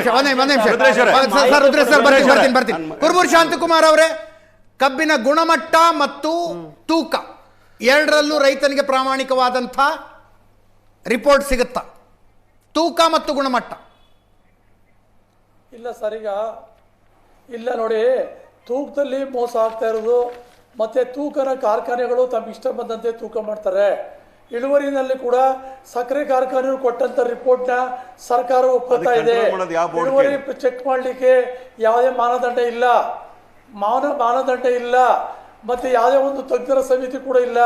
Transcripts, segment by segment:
ನಿಮಿಷ ಒಂದ್ ನಿಮಿಷ ಒಂದ್ ನಿಮಿಷ. Rudresh sir, sir Rudresh sir ಬರ್ತೀನಿ ಬರ್ತೀನಿ ಬರ್ತೀನಿ. ಶಾಂತಕುಮಾರ್ ಅವರೇ ಕಬ್ಬಿನ ಗುಣಮಟ್ಟ ಮತ್ತು ತೂಕ ಎರಡರಲ್ಲೂ ರೈತನಿಗೆ ಪ್ರಾಮಾಣಿಕವಾದಂಥ ರಿಪೋರ್ಟ್ ಸಿಗುತ್ತಾ? ತೂಕ ಮತ್ತು ಗುಣಮಟ್ಟ. ಇಲ್ಲ ಸರ್ ಈಗ ಇಲ್ಲ ನೋಡಿ ತೂಕದಲ್ಲಿ ಮೋಸ ಆಗ್ತಾ ಇರೋದು ಮತ್ತೆ ತೂಕನ ಕಾರ್ಖಾನೆಗಳು ತಮ್ಮ ಇಷ್ಟ ಬಂದಂತೆ ತೂಕ ಮಾಡ್ತಾರೆ. ಇಳುವರಿನಲ್ಲಿ ಕೂಡ ಸಕ್ಕರೆ ಕಾರ್ಖಾನೆಯವರು ಕೊಟ್ಟಂತ ರಿಪೋರ್ಟ್ನ ಸರ್ಕಾರ ಒಪ್ಪತ್ತಾ ಇದೆ. ಇಳುವರಿ ಚೆಕ್ ಮಾಡಲಿಕ್ಕೆ ಯಾವುದೇ ಮಾನದಂಡ ಇಲ್ಲ. ಮಾನ ಮಾನದಂಡ ಇಲ್ಲ. ಮತ್ತೆ ಯಾವುದೇ ಒಂದು ತಜ್ಞರ ಸಮಿತಿ ಕೂಡ ಇಲ್ಲ.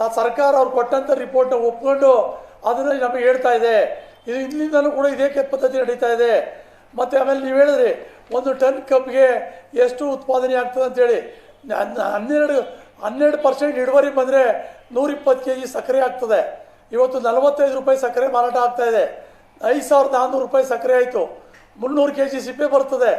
ಆ ಸರ್ಕಾರ ಅವ್ರು ಕೊಟ್ಟಂತ ರಿಪೋರ್ಟ್ನ ಒಪ್ಕೊಂಡು ಅದನ್ನ ನಮಗೆ ಹೇಳ್ತಾ ಇದೆ. ಇದು ಇಲ್ಲಿಂದಲೂ ಕೂಡ ಇದೇ ಪದ್ಧತಿ ನಡೀತಾ ಇದೆ. ಮತ್ತೆ ಆಮೇಲೆ ನೀವು ಹೇಳಿದ್ರಿ ಒಂದು ಟನ್ ಕಬ್ಬಿಗೆ ಎಷ್ಟು ಉತ್ಪಾದನೆ ಆಗ್ತದೆ ಅಂತೇಳಿ ಹನ್- ಹನ್ನೆರಡು ಹನ್ನೆರಡು ಪರ್ಸೆಂಟ್ ಇಳುವರಿ ಬಂದರೆ ನೂರಿಪ್ಪತ್ತು ಕೆ ಜಿ ಸಕ್ಕರೆ ಆಗ್ತದೆ. ಇವತ್ತು ನಲವತ್ತೈದು ರೂಪಾಯಿ ಸಕ್ಕರೆ ಮಾರಾಟ ಆಗ್ತಾ ಇದೆ. ಐದು ಸಾವಿರದ ನಾನ್ನೂರು ರೂಪಾಯಿ ಸಕ್ಕರೆ ಆಯಿತು. ಮುನ್ನೂರು ಕೆ ಜಿ ಸಿಪ್ಪೆ ಬರ್ತದೆ.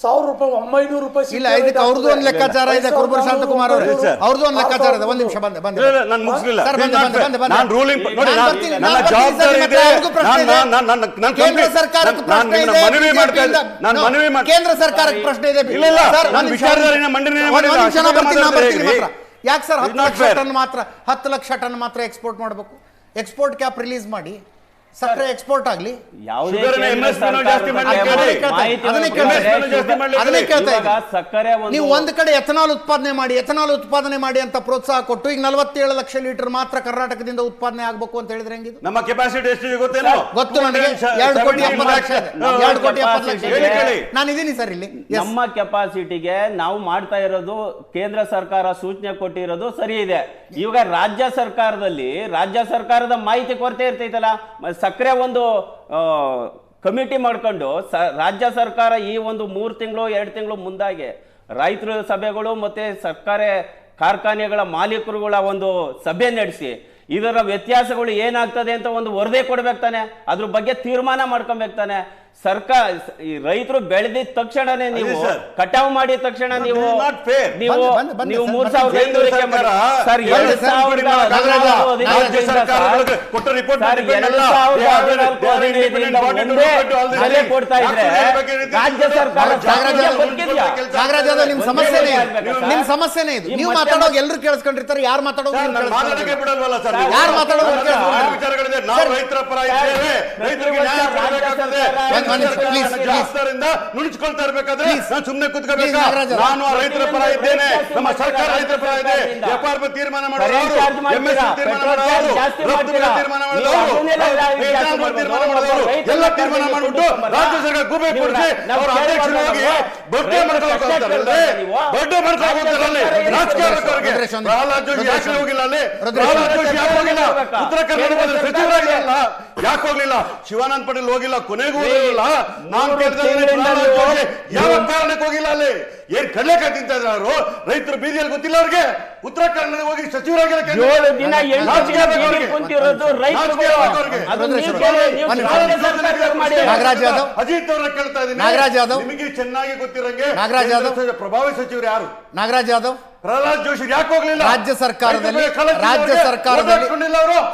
ಸಾವಿರ ರೂಪಾಯಿ ಒಂಬೈನೂರು ರೂಪಾಯಿ ಇಲ್ಲ ಇದಕ್ಕೆ ಅವ್ರದ್ದು ಒಂದು ಲೆಕ್ಕಾಚಾರ ಇದೆ ಕುರುಬರ ಶಾಂತಕುಮಾರ್ ಅವರು ಅವ್ರದ್ದು. ಒಂದು ಲೆಕ್ಕಾಚಾರ ಇದೆ. ಒಂದು ನಿಮಿಷ ಬಂದೆ ಬಂದೆ ನಾನು ಮುಗಿಸ್ಲಿಲ್ಲ. ಸರ್, ಬಂದೆ, ಬಂದೆ, ಬಂದೆ, ಬಂದೆ. ನಾನು ರೂಲಿಂಗ್ ನೋಡಿ ನಾನು ನಾನು- ನನ್ನ ಜವಾಬ್ದಾರಿ ಇದೆ. ಮತ್ತೆ ಅವ್ರಿಗೂ ಪ್ರಶ್ನೆ ನಾನು ನಾನು ನಾನು ನಾನು ಕೇಂದ್ರ ಸರ್ಕಾರಕ್ಕೆ ಪ್ರಶ್ನೆ ಇದೆ, ಮನವಿ ಮಾಡ್ತಾ ಇದ್ದೆ. ನಾನು ಮನವಿ ಮಾಡ್ತಾ ಕೇಂದ್ರ ಸರ್ಕಾರಕ್ಕೆ ಪ್ರಶ್ನೆ ಇದೆ ಇಲ್ಲ, ಇಲ್ಲ, ಸರ್, ನಾನು ಒಂದು ನಿಮಿಷ. ವಿಚಾರಧಾರೆನ ಮಂಡನೆ ಒಂದು ಮಾಡಿಲ್ಲ. ನಿಮಿಷ ಬರ್ತೀನಿ, ನಾನು ಬರ್ತೀನಿ ಮಾತ್ರ. ಯಾಕೆ ಸರ್ It's ಹತ್ತು not ಲಕ್ಷ ಟನ್ ಮಾತ್ರ ಹತ್ತು ಲಕ್ಷ ಟನ್ ಮಾತ್ರ ಎಕ್ಸ್ಪೋರ್ಟ್ ಮಾಡಬೇಕು? ಎಕ್ಸ್ಪೋರ್ಟ್ ಕ್ಯಾಪ್ ರಿಲೀಸ್ ಮಾಡಿ. ಸಕ್ಕರೆ ಎಕ್ಸ್ಪೋರ್ಟ್ ಆಗಲಿ. ಸಕ್ಕರೆ ನೀವು ಒಂದ್ ಕಡೆ ಎಥನಾಲ್ ಉತ್ಪಾದನೆ ಮಾಡಿ ಎಥನಾಲ್ ಉತ್ಪಾದನೆ ಮಾಡಿ ಅಂತ ಪ್ರೋತ್ಸಾಹ ಕೊಟ್ಟು ಈಗ ನಲವತ್ತೇಳು ಲಕ್ಷ ಲೀಟರ್ ಮಾತ್ರ ಕರ್ನಾಟಕದಿಂದ ಉತ್ಪಾದನೆ ಆಗಬೇಕು ಅಂತ ಹೇಳಿದ್ರೆ ಹೆಂಗಿದು? ನಮ್ಮ ಕೆಪಾಸಿಟಿ ಎಷ್ಟು ಗೊತ್ತೇನೋ? ಗೊತ್ತು ನನಗೆ. ಎರಡು ಕೋಟಿ ಎಪ್ಪತ್ತು ಲಕ್ಷ ಎರಡು ಕೋಟಿ ಎಪ್ಪತ್ತು ಲಕ್ಷ. ನಾನು ಇದೀನಿ ಸರ್ ಇಲ್ಲಿ. ನಮ್ಮ ಕೆಪಾಸಿಟಿಗೆ ನಾವು ಮಾಡ್ತಾ ಇರೋದು ಕೇಂದ್ರ ಸರ್ಕಾರ ಸೂಚನೆ ಕೊಟ್ಟಿರೋದು ಸರಿ ಇದೆ. ಇವಾಗ ರಾಜ್ಯ ಸರ್ಕಾರದಲ್ಲಿ ರಾಜ್ಯ ಸರ್ಕಾರದ ಮಾಹಿತಿ ಕೊರತೆ ಇರ್ತೈತಲ್ಲ? ಸಕ್ಕರೆ ಒಂದು ಕಮಿಟಿ ಮಾಡ್ಕೊಂಡು ಸ, ರಾಜ್ಯ ಸರ್ಕಾರ ಈ ಒಂದು ಮೂರು ತಿಂಗಳು, ಎರಡು ತಿಂಗಳು ಮುಂದಾಗೆ ರೈತರ ಸಭೆಗಳು ಮತ್ತು ಸರ್ಕಾರಿ ಕಾರ್ಖಾನೆಗಳ ಮಾಲೀಕರುಗಳ ಒಂದು ಸಭೆ ನಡೆಸಿ, ಇದರ ವ್ಯತ್ಯಾಸಗಳು ಏನಾಗ್ತದೆ ಅಂತ ಒಂದು ವರದಿ ಕೊಡ್ಬೇಕು ತಾನೆ. ಅದ್ರ ಬಗ್ಗೆ ತೀರ್ಮಾನ ಮಾಡ್ಕೊಬೇಕು ತಾನೆ. ಸರ್ಕಾರ ರೈತರು ಬೆಳೆದಿದ ತಕ್ಷಣನೇ ನೀವು. ಕಟಾವು ಮಾಡಿದ ತಕ್ಷಣ ನೀವು. ನೀವು ನೀವು ಮೂರ್. ಸಾವಿರದ ಐನೂರಕ್ಕೆ ಮಾಡಿ ಸರ್ ಎರಡು ಸಾವಿರದ ರಾಜ್ಯ ಬೆಲೆ ಕೊಡ್ತಾ ಇದ್ರೆ ಸರ್ಕಾರ? ನಿಮ್ ಸಮಸ್ಯೆನೇ? ನಿಮ್ ಸಮಸ್ಯೆನೇ ಇದು ನೀವು ಮಾತಾಡೋದು ಎಲ್ಲರೂ ಕೇಳಿಸ್ಕೊಂಡಿರ್ತಾರೆ ಯಾರು ಮಾತಾಡೋದು ಯಾರು ಮಾತಾಡೋದು ನುಣುಚ್ಕೊಳ್ತಾ ಇರ್ಬೇಕಾದ್ರೆ ನಾನು ಸುಮ್ಮನೆ ಕೂತ್ಕೋಬೇಕಾ? ನಾನು ರೈತರ ಪರ ಇದ್ದೇನೆ. ನಮ್ಮ ಸರ್ಕಾರ ರೈತರ ಪರ ಇದೆ. ವ್ಯಾಪಾರ ತೀರ್ಮಾನ ಮಾಡೋರು? ತೀರ್ಮಾನ ಮಾಡೋರು? ತೀರ್ಮಾನ. ತೀರ್ಮಾನ ಎಲ್ಲ ತೀರ್ಮಾನ ಮಾಡಿಬಿಟ್ಟು ರಾಜ್ಯ ಸರ್ಕಾರ ಗೂಬೆ ಕೊಡಿಸಿ ಅವರ ಅಧ್ಯಕ್ಷರಾಗಿ. ಬರ್ಡೇ. ಬರ್ಡೇ ರಾಜಕೀಯ ಪ್ರಹ್ಲಾದ್ ಜೋಶಿ ಯಾಕೆ ಹೋಗಿಲ್ಲ ಅಲ್ಲಿ? ಪ್ರಹ್ಲಾದ್ ಜೋಶಿ ಯಾಕೆ ಹೋಗಿಲ್ಲ? ಉತ್ತರ ಕರ್ನಾಟಕದ ಕೇಂದ್ರ ಸಚಿವರಾಗಿಲ್ಲ ಯಾಕೆ ಹೋಗ್ಲಿಲ್ಲ? ಶಿವಾನಂದ ಪಟೇಲ್ ಹೋಗಿಲ್ಲ ಕೊನೆಗೂ ಹೋಗಿಲ್ಲ ನಾನು ಯಾವ ಕಾರಣಕ್ಕೆ ಹೋಗಿಲ್ಲ ಅಲ್ಲಿ? ಏನ್ ಕಡ್ಲೆಕಾಯಿ ತಿಂತಾ ಇದ್ರು ಅವರು ರೈತರು ಬೀದಿಯಲ್ಲಿ ಗೊತ್ತಿಲ್ಲ ಅವ್ರಿಗೆ? ಉತ್ತರ ಕನ್ನಡ ಹೋಗಿ ಅವ್ರೆ. ನಾಗರಾಜ್ ಯಾದವ್. ಅಜಿತ್ ಅವ್ರನ್ನ ಕೇಳ್ತಾ ಇದ್ದೀನಿ. ನಾಗರಾಜ್ ಯಾದವ್. ನಿಮಗೆ ಚೆನ್ನಾಗಿ ಗೊತ್ತಿರಂಗೆ ನಾಗರಾಜ್ ಯಾದವ್. ಪ್ರಭಾವಿ ಸಚಿವರು ಯಾರು? ನಾಗರಾಜ್ ಯಾದವ್? ಪ್ರಹ್ಲಾದ್ ಜೋಶಿ ಯಾಕೆ ಹೋಗ್ಲಿಲ್ಲ? ರಾಜ್ಯ ಸರ್ಕಾರದಲ್ಲಿ ರಾಜ್ಯ ಸರ್ಕಾರದಲ್ಲಿ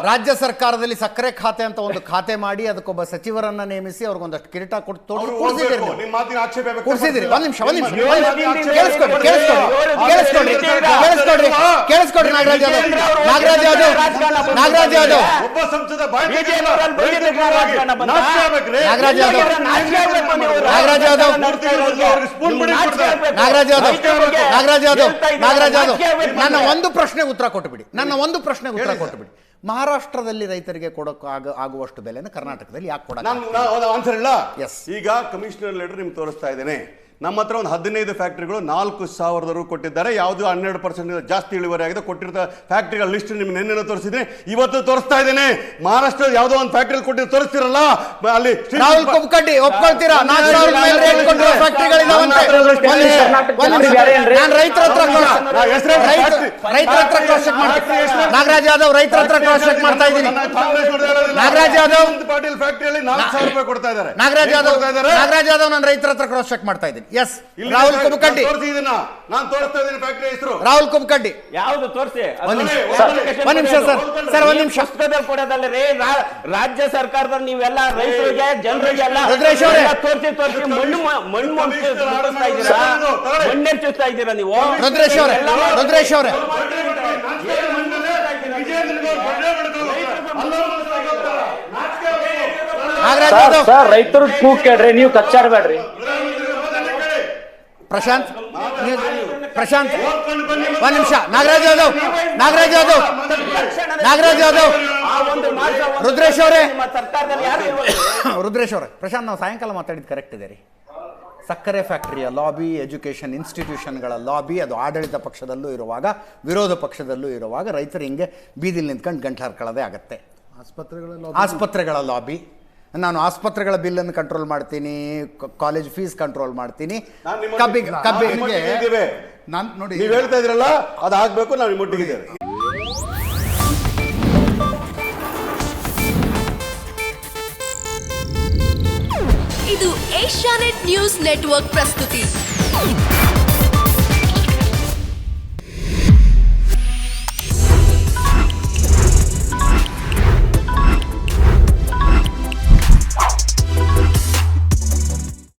ರಾಜ್ಯ ಸರ್ಕಾರದಲ್ಲಿ ಸಕ್ಕರೆ ಖಾತೆ ಅಂತ ಒಂದು ಖಾತೆ ಮಾಡಿ ಅದಕ್ಕೊಬ್ಬ ಸಚಿವರನ್ನ ನೇಮಿಸಿ ಅವ್ರಿಗೊಂದಷ್ಟು ಕಿರೀಟ ಕೊಟ್ಟು ಕೂರಿಸಿದಿರಿ. ಒಂದ್ ನಿಮಿಷ ಒಂದ್ ನಿಮಿಷ. ಕೇಳಿಸ್ಕೊಡ್ರಿ ಕೇಳಿಸ್ಕೊಡ್ರಿ ಕೇಳಿಸ್ಕೊಡ್ರಿ ಕೇಳಿಸ್ಕೊಡ್ರಿ ನಾಗರಾಜ್ ಯಾದವ್. ನಾಗರಾಜ್ ಯಾದವ್. ನಾಗರಾಜ್ ಯಾದವ್. ಒಬ್ಬ ಸಂಸದ? ನಾಗರಾಜ್ ಯಾದವ್. ನಾಗರಾಜ್ ಯಾದವ್. ನಾಗರಾಜ್ ಯಾದವ್. ನಾಗರಾಜ್ ಯಾದವ್. ನಾಗರಾಜ್ ನನ್ನ ಒಂದು ಪ್ರಶ್ನೆಗೆ ಉತ್ತರ ಕೊಟ್ಟುಬಿಡಿ. ನನ್ನ ಒಂದು ಪ್ರಶ್ನೆಗೆ ಉತ್ತರ ಕೊಟ್ಟುಬಿಡಿ. ಮಹಾರಾಷ್ಟ್ರದಲ್ಲಿ ರೈತರಿಗೆ ಕೊಡೋಕೆ ಆಗ ಆಗುವಷ್ಟು ಬೆಲೆನ ಕರ್ನಾಟಕದಲ್ಲಿ ಯಾಕೆ ಒಂದು ಆನ್ಸರ್ ಇಲ್ಲ. Yes. ಈಗ ಕಮಿಷನರ್ ಲೆಟರ್ ನಿಮ್ಗೆ ತೋರಿಸ್ತಾ ಇದ್ದೇನೆ. ನಮ್ಮ ಹತ್ರ ಒಂದು ಹದಿನೈದು ಫ್ಯಾಕ್ಟ್ರಿಗಳು ನಾಲ್ಕು ಸಾವಿರದ ರು ಕೊಟ್ಟಿದ್ದಾರೆ ಯಾವುದು ಹನ್ನೆರಡು ಪರ್ಸೆಂಟ್ ಜಾಸ್ತಿ ಇಳುವರಿ ಆಗಿದೆ ಕೊಟ್ಟಿರೋ ಫ್ಯಾಕ್ಟ್ರಿಗಳ ಲಿಸ್ಟ್ ನಿಮ್ಗೆ ನಿನ್ನೆ ತೋರಿಸಿದ್ರೆ ಇವತ್ತು ತೋರಿಸ್ತಾ ಇದ್ದೇನೆ ಮಹಾರಾಷ್ಟ್ರ ಯಾವುದೋ ಒಂದು ಫ್ಯಾಕ್ಟ್ರಿ ಕೊಟ್ಟಿದ್ದು ತೋರಿಸ್ತಿರಲ್ಲ ಅಲ್ಲಿ ರಾಹುಲ್ ಒಪ್ಕೊಳ್ತೀರಾ ನಾಗರಾಜ್ ಯಾದವ್ ರೈತರ ಹತ್ರ ಕ್ರಾಸ್ ಚೆಕ್ ಮಾಡ್ತಾ ಇದ್ದೀನಿ ನಾಗರಾಜ್ ಯಾದವ್. ಪಾಟೀಲ್ ಫ್ಯಾಕ್ಟ್ರಿಯಲ್ಲಿ ನಾಲ್ಕು ಸಾವಿರ ರೂಪಾಯಿ ಕೊಡ್ತಾ ಇದ್ದಾರೆ ನಾಗರಾಜ್ ಯಾದವ್? ನಾಗರಾಜ್ ಯಾದವ್ ನಾನು ರೈತರ ಹತ್ರ ಕ್ರಾಸ್ ಚೆಕ್ ಮಾಡ್ತಾ ಇದ್ದೀನಿ ಎಸ್ ರಾಹುಲ್ ಕುಮಕಂಡಿ ತೋರಿಸಿದೀನ ನಾನು ತೋರಿಸ್ತಾ ಇದ್ದೀನಿ ಫ್ಯಾಕ್ಟರಿ ಹೆಸರು. ರಾಹುಲ್ ಕುಮಕಂಡಿ ಯಾವುದು ತೋರಿಸಿ? ಒಂದ್ ನಿಮಿಷ. ಸರ್. ಸರ್, ಒಂದ್ ನಿಮಿಷ. ಪುಸ್ತಕದಲ್ಲಿ ಕೊಡೋದಲ್ಲ ರೀ ರಾ- ರಾಜ್ಯ ಸರ್ಕಾರದಲ್ಲಿ ನೀವೆಲ್ಲ ರೈತರಿಗೆ ಜನರಿಗೆ ಎಲ್ಲ. ತೋರಿಸಿ ತೋರಿಸಿ ಮಣ್ಣು ಮಣ್ಣು ಮುಚ್ಚಿಸ್ತಾ ಇದ್ದೀರಾ? ಮಣ್ಣು ಹೆಚ್ಚಿಸ್ತಾ ಇದ್ದೀರಾ ನೀವು? ರುದ್ರೇಶ್ ಅವರೇ. ರುದ್ರೇಶ್ ಅವರೇ. ರೈತರು ಕೂಗ್ ಕೇಳ್ರಿ ನೀವು ಕಚ್ಚಾಡ್ಬೇಡ್ರಿ. ಪ್ರಶಾಂತ್ ಪ್ರಶಾಂತ್. ಒಂದ್ ನಿಮಿಷ. ನಾಗರಾಜ್ ಯಾದವ್. ನಾಗರಾಜ್ ಯಾದವ್. ನಾಗರಾಜ್ ಯಾದವ್. ಆ ಒಂದು ಮಾತ್ರ ರುದ್ರೇಶ್ ಅವರೇ. ನಿಮ್ಮ ಸರ್ಕಾರದಲ್ಲಿ ಯಾರು ಇಲ್ವಲ್ಲ? ರುದ್ರೇಶ್ ಅವರೇ. ಪ್ರಶಾಂತ್ ನಾವು ಸಾಯಂಕಾಲ ಮಾತಾಡಿದ್ದು ಕರೆಕ್ಟ್ ಇದೆ ರೀ. ಸಕ್ಕರೆ ಫ್ಯಾಕ್ಟರಿಯ ಲಾಬಿ ಎಜುಕೇಷನ್ ಇನ್ಸ್ಟಿಟ್ಯೂಷನ್ಗಳ ಲಾಬಿ ಅದು ಆಡಳಿತ ಪಕ್ಷದಲ್ಲೂ ಇರುವಾಗ ವಿರೋಧ ಪಕ್ಷದಲ್ಲೂ ಇರುವಾಗ ರೈತರು ಹಿಂಗೆ ಬೀದಿಲಿ ನಿಂತ್ಕೊಂಡು ಗಂಟು ಹರ್ಕೊಳ್ಳೋದೇ ಆಗತ್ತೆ. ಆಸ್ಪತ್ರೆಗಳ ಲಾಬಿ ನಾನು ಆಸ್ಪತ್ರೆಗಳ ಬಿಲ್ಲನ್ನು ಕಂಟ್ರೋಲ್ ಮಾಡ್ತೀನಿ ಕಾಲೇಜ್ ಫೀಸ್ ಕಂಟ್ರೋಲ್ ಮಾಡ್ತೀನಿ. ಕಬ್ಬಿಗೆ. ನಾನ್ ನೋಡಿ ನೀವ್ ಹೇಳ್ತಾ ಇದ್ರಲ್ಲ ಅದು ಆಗ್ಬೇಕು ನಾವು ಇದು ಏಷ್ಯಾನೆಟ್ ನ್ಯೂಸ್ ನೆಟ್ವರ್ಕ್ ಪ್ರಸ್ತುತಿ.